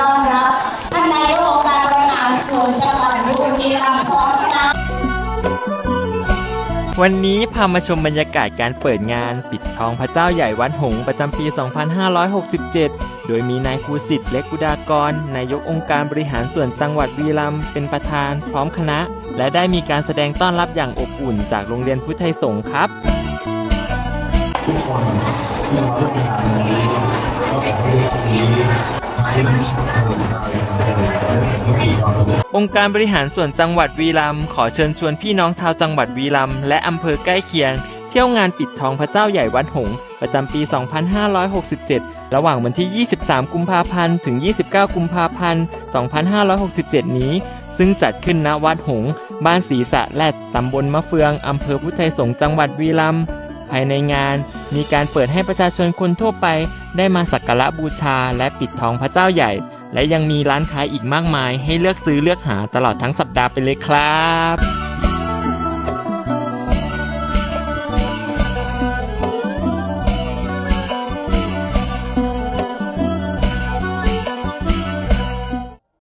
ต้อนรับท่านนายกองค์การบริหารส่วนจังหวัดบุรีรัมย์พร้อมคณะวันนี้พามาชมบรรยากาศการเปิดงาน ปิดทองพระเจ้าใหญ่วัดหงประจำปี 2567 โดยมีนายภูสิทธิ์เล็กกุดากร นายกองค์การบริหารส่วนจังหวัดบีรัมเป็นประธานพร้อมคณะ และได้มีการแสดงต้อนรับอย่างอบอุ่นจากโรงเรียนพุทธไทยสงฆ์ครับ ทุกคนที่มาร่วมงานนี้ก็ขอให้วันนี้ องค์การบริหารส่วนจังหวัดวีรัมขอเชิญชวนพี่น้องชาวจังหวัดวีรัมและอำเภอใกล้เคียง เที่ยวงานปิดทองพระเจ้าใหญ่วัดหงส์ประจำปี 2567 ระหว่างวันที่ 23 กุมภาพันธ์ถึง 29 กุมภาพันธ์ 2567 นี้ ซึ่งจัดขึ้นณวัดหงส์บ้านศรีสะแลดตำบลมะเฟืองอำเภอพุทธไทยสงจังหวัดวีรัมย์ ภายในงานมีการเปิดให้ประชาชนคนทั่วไปได้มาสักการะบูชาและปิดทองพระเจ้าใหญ่ และยังมีร้านค้าอีกมากมายให้เลือกซื้อเลือกหาตลอดทั้งสัปดาห์ไปเลยครับ